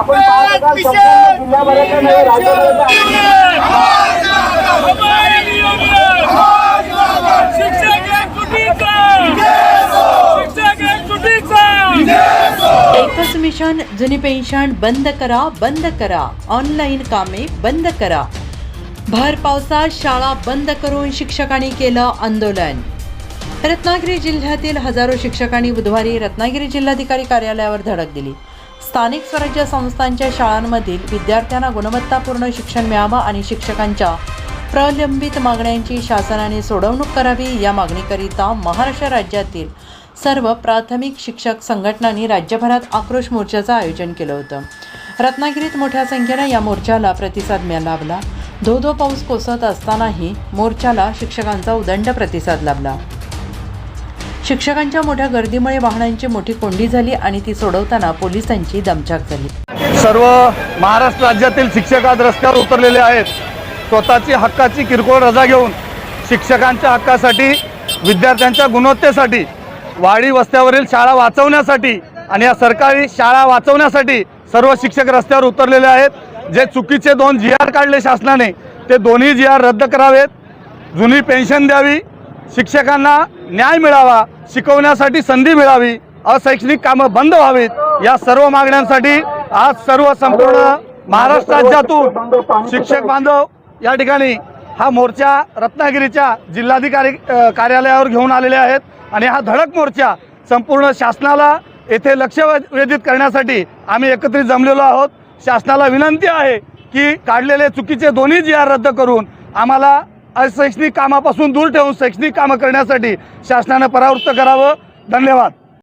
आपण पाहत असाल संपूर्ण जिल्ह्याभराच्या नव्हे राज्यभराच्या एकच मिशन जुनी पेन्शन बंद करा बंद करा. ऑनलाईन कामे बंद करा. भर पावसात शाळा बंद करून शिक्षकांनी केलं आंदोलन. रत्नागिरी जिल्ह्यातील हजारो शिक्षकांनी बुधवारी रत्नागिरी जिल्हाधिकारी कार्यालयावर धडक दिली. स्थानिक स्वराज्य संस्थांच्या शाळांमधील विद्यार्थ्यांना गुणवत्तापूर्ण शिक्षण मिळावं आणि शिक्षकांच्या प्रलंबित मागण्यांची शासनाने सोडवणूक करावी या मागणीकरिता महाराष्ट्र राज्यातील सर्व प्राथमिक शिक्षक संघटनांनी राज्यभरात आक्रोश मोर्चाचं आयोजन केलं होतं. रत्नागिरीत मोठ्या संख्येनं या मोर्चाला प्रतिसाद मिळाला. लाभला धो धो पाऊस कोसळत असतानाही मोर्चाला शिक्षकांचा उदंड प्रतिसाद लाभला. शिक्षकांच्या मोठ्या गर्दीमुळे वाहनांची मोठी कोंडी झाली आणि ती सोडवताना पोलिसांची दमछाक झाली. सर्व महाराष्ट्र राज्यातील शिक्षक आज रस्त्यावर उतरलेले आहेत. स्वतःची हक्काची किरकोळ रजा घेऊन शिक्षकांच्या हक्कासाठी विद्यार्थ्यांच्या गुणवत्तेसाठी वाडी वस्त्यावरील शाळा वाचवण्यासाठी आणि या सरकारी शाळा वाचवण्यासाठी सर्व शिक्षक रस्त्यावर उतरलेले आहेत. जे चुकीचे दोन जी आर काढले शासनाने ते दोन्ही जी आर रद्द करावेत. जुनी पेन्शन द्यावी. शिक्षकांना न्याय मिळावा शिकवण्यासाठी संधी मिळावी अशैक्षणिक कामं बंद व्हावीत या सर्व मागण्यांसाठी आज सर्व संपूर्ण महाराष्ट्र राज्यातून शिक्षक बांधव या ठिकाणी हा मोर्चा रत्नागिरीच्या जिल्हाधिकारी कार्यालयावर घेऊन आलेले आहेत आणि हा धडक मोर्चा संपूर्ण शासनाला येथे लक्ष वेधित करण्यासाठी आम्ही एकत्रित जमलेलो आहोत. शासनाला विनंती आहे की काढलेले चुकीचे दोन्ही जी आर रद्द करून आम्हाला अशैक्षणिक कामापासून दूर ठेवून शैक्षणिक कामं करण्यासाठी शासनानं परावृत्त करावं. धन्यवाद.